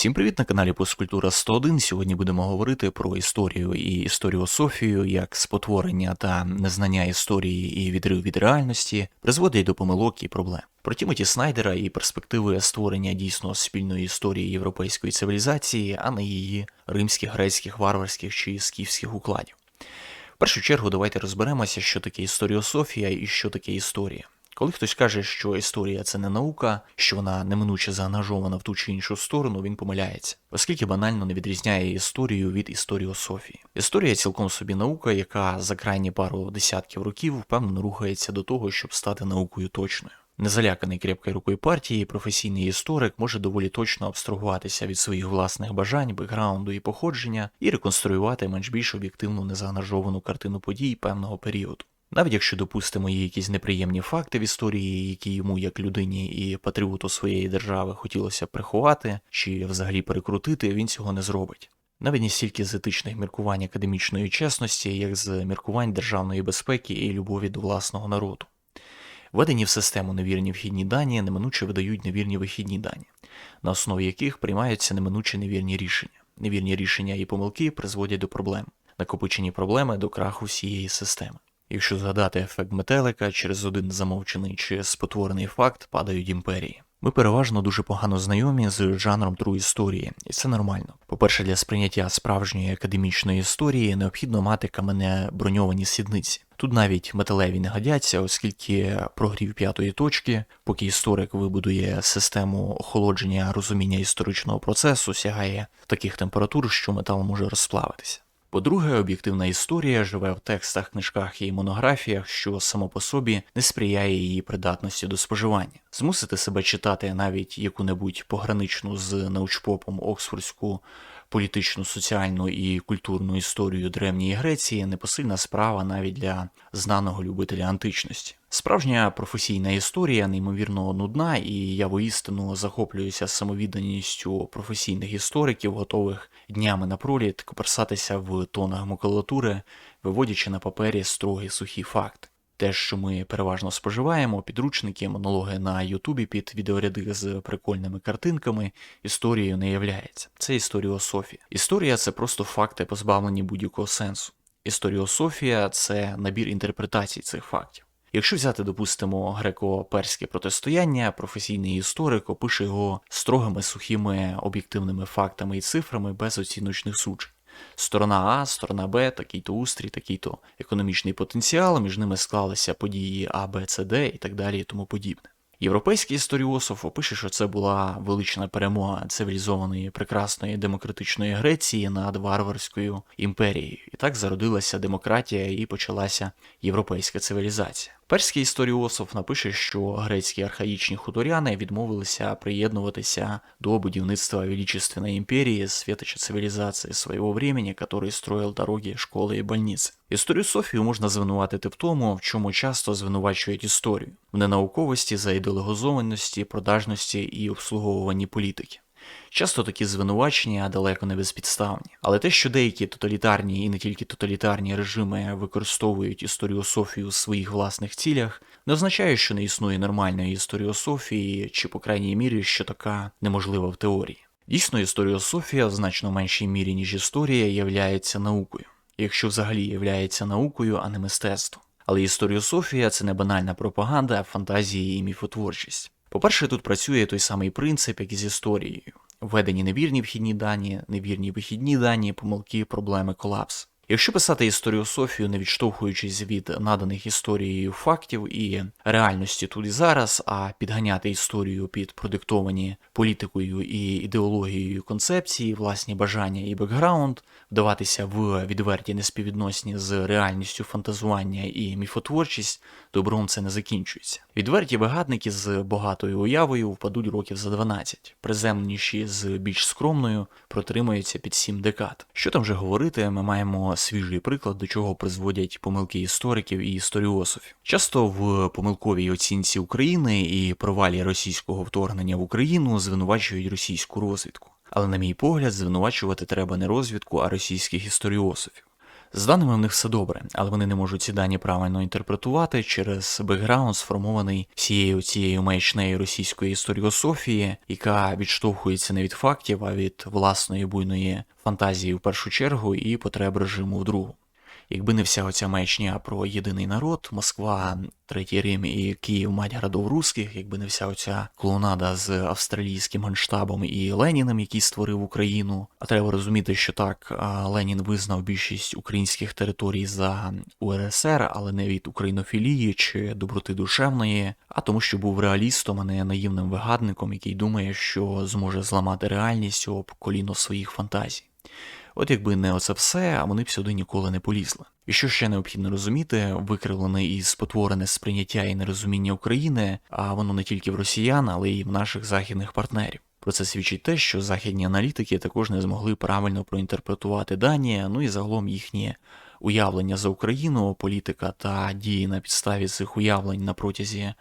Всім привіт на каналі Посткультура 101. Сьогодні будемо говорити про історію і історіософію, як спотворення та незнання історії і відрив від реальності призводять до помилок і проблем. Про Тімоті Снайдера і перспективи створення дійсно спільної історії європейської цивілізації, а не її римських, грецьких, варварських чи скіфських укладів. В першу чергу давайте розберемося, що таке історіософія і що таке історія. Коли хтось каже, що історія це не наука, що вона неминуче заангажована в ту чи іншу сторону, він помиляється, оскільки банально не відрізняє історію від історіософії. Історія цілком собі наука, яка за крайні пару десятків років впевнено рухається до того, щоб стати наукою точною. Незаляканий крепкою рукою партії, професійний історик може доволі точно абстрагуватися від своїх власних бажань, бекграунду і походження і реконструювати менш більш об'єктивну незаангажовану картину подій певного періоду. Навіть якщо допустимо є якісь неприємні факти в історії, які йому, як людині і патріоту своєї держави, хотілося приховати чи взагалі перекрутити, він цього не зробить. Навіть не стільки з етичних міркувань академічної чесності, як з міркувань державної безпеки і любові до власного народу. Введені в систему невірні вхідні дані неминуче видають невірні вихідні дані, на основі яких приймаються неминучі невірні рішення. Невірні рішення і помилки призводять до проблем, накопичені проблеми до краху всієї системи. Якщо згадати ефект метелика, через один замовчений чи спотворений факт падають імперії. Ми переважно дуже погано знайомі з жанром тру історії, і це нормально. По-перше, для сприйняття справжньої академічної історії необхідно мати камене броньовані сідниці. Тут навіть металеві не годяться, оскільки прогрів п'ятої точки, поки історик вибудує систему охолодження розуміння історичного процесу, сягає таких температур, що метал може розплавитися. По-друге, об'єктивна історія живе в текстах, книжках і монографіях, що само по собі не сприяє її придатності до споживання. Змусити себе читати навіть яку-небудь пограничну з научпопом Оксфордську політичну, соціальну і культурну історію Древньої Греції непосильна справа навіть для знаного любителя античності. Справжня професійна історія неймовірно нудна, і я воістину захоплююся самовідданістю професійних істориків, готових днями напроліт коперсатися в тонах макулатури, виводячи на папері строгий сухі факти. Те, що ми переважно споживаємо, підручники, монологи на Ютубі під відеоряди з прикольними картинками, історією не являється. Це історіософія. Історія це просто факти, позбавлені будь-якого сенсу. Історіософія це набір інтерпретацій цих фактів. Якщо взяти, допустимо, греко-перське протистояння, професійний історик опише його строгими сухими об'єктивними фактами і цифрами без оціночних суджень. Сторона А, сторона Б, такий-то устрій, такий-то економічний потенціал, між ними склалися події А, Б, С, Д і так далі і тому подібне. Європейський історіософ опише, що це була велична перемога цивілізованої прекрасної демократичної Греції над варварською імперією, і так зародилася демократія і почалася європейська цивілізація. Перський історіософ напише, що грецькі архаїчні хуторяни відмовилися приєднуватися до будівництва Величественної імперії, світоча цивілізації свого времени, який строїв дороги, школи і больниці. Історію Софію можна звинуватити в тому, в чому часто звинувачують історію в ненауковості, заідеологізованості, продажності і обслуговуванні політики. Часто такі звинувачення далеко не безпідставні, але те, що деякі тоталітарні і не тільки тоталітарні режими використовують історіософію у своїх власних цілях, не означає, що не існує нормальної історіософії, чи, по крайній мірі, що така неможлива в теорії. Дійсно, історіософія в значно меншій мірі, ніж історія, являється наукою, якщо взагалі являється наукою, а не мистецтвом. Але історіософія це не банальна пропаганда, фантазії і міфотворчість. По-перше, тут працює той самий принцип, як і з історією: введені невірні вхідні дані, невірні вихідні дані, помилки, проблеми, колапс. Якщо писати історіософію, не відштовхуючись від наданих історією фактів і реальності тут і зараз, а підганяти історію під продиктовані політикою і ідеологією концепції, власні бажання і бекграунд, вдаватися в відверті неспіввідносні з реальністю фантазування і міфотворчість, добром це не закінчується. Відверті вигадники з багатою уявою впадуть років за 12, приземніші з більш скромною протримуються під 7 декад. Що там вже говорити, ми маємо свіжий приклад, до чого призводять помилки істориків і історіософів. Часто в помилковій оцінці України і провалі російського вторгнення в Україну звинувачують російську розвідку. Але, на мій погляд, звинувачувати треба не розвідку, а російських історіософів. З даними в них все добре, але вони не можуть ці дані правильно інтерпретувати через бекграунд, сформований всією цією маячнею російської історіософії, яка відштовхується не від фактів, а від власної буйної фантазії в першу чергу і потреб режиму в другу. Якби не вся оця маячня про єдиний народ, Москва, Третій Рим і Київ, мать городов русських, якби не вся оця клоунада з австралійським генштабом і Леніним, який створив Україну. А треба розуміти, що так Ленін визнав більшість українських територій за УРСР, але не від українофілії чи доброти душевної, а тому, що був реалістом, а не наївним вигадником, який думає, що зможе зламати реальність об коліно своїх фантазій. От якби не оце все, а вони б сюди ніколи не полізли. І що ще необхідно розуміти, викривлене і спотворене сприйняття і нерозуміння України, а воно не тільки в росіян, але й в наших західних партнерів. Про це свідчить те, що західні аналітики також не змогли правильно проінтерпретувати дані, ну і загалом їхні уявлення за Україну, політика та дії на підставі цих уявлень на протязі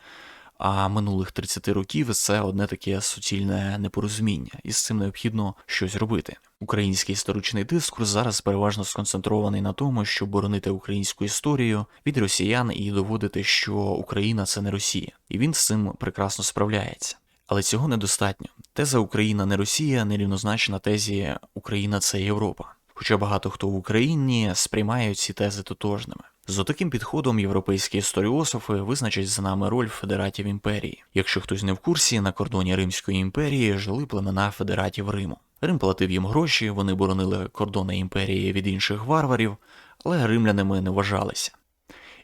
а минулих 30 років це одне таке суцільне непорозуміння, і з цим необхідно щось робити. Український історичний дискурс зараз переважно сконцентрований на тому, щоб боронити українську історію від росіян і доводити, що Україна це не Росія, і він з цим прекрасно справляється. Але цього недостатньо. Теза Україна не Росія нерівнозначна тезі Україна це Європа. Хоча багато хто в Україні сприймають ці тези тотожними. За таким підходом європейські історіософи визначать за нами роль федератів імперії. Якщо хтось не в курсі, на кордоні Римської імперії жили племена федератів Риму. Рим платив їм гроші, вони боронили кордони імперії від інших варварів, але римлянами не вважалися.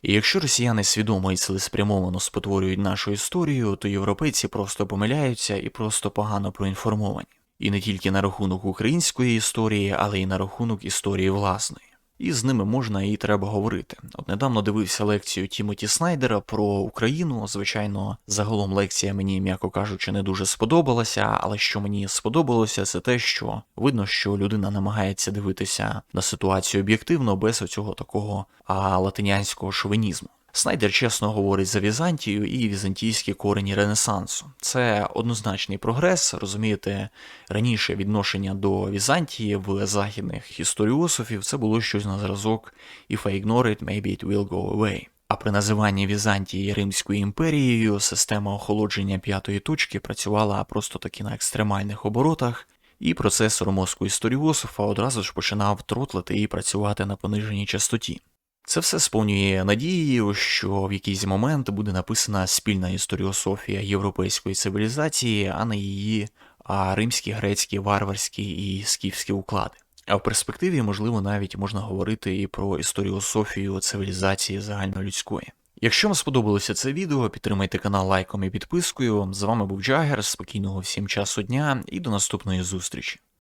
І якщо росіяни свідомо і цілеспрямовано спотворюють нашу історію, то європейці просто помиляються і просто погано проінформовані. І не тільки на рахунок української історії, але й на рахунок історії власної. І з ними можна і треба говорити. От недавно дивився лекцію Тімоті Снайдера про Україну. Звичайно, загалом лекція мені, м'яко кажучи, не дуже сподобалася, але що мені сподобалося, це те, що видно, що людина намагається дивитися на ситуацію об'єктивно без оцього такого а, латинянського шовінізму. Снайдер чесно говорить за Візантію і візантійські корені Ренесансу. Це однозначний прогрес. Розумієте, раніше відношення до Візантії в західних історіософів це було щось на зразок «If I ignore it, maybe it will go away». А при називанні Візантії Римською імперією система охолодження п'ятої точки працювала просто таки на екстремальних оборотах, і процесор мозку історіософа одразу ж починав тротлити і працювати на пониженій частоті. Це все сповнює надією, що в якийсь момент буде написана спільна історіософія європейської цивілізації, а не її а римські, грецькі, варварські і скіфські уклади. А в перспективі, можливо, навіть можна говорити і про історіософію цивілізації загальнолюдської. Якщо вам сподобалося це відео, підтримайте канал лайком і підпискою. З вами був Джагер, спокійного всім часу дня і до наступної зустрічі.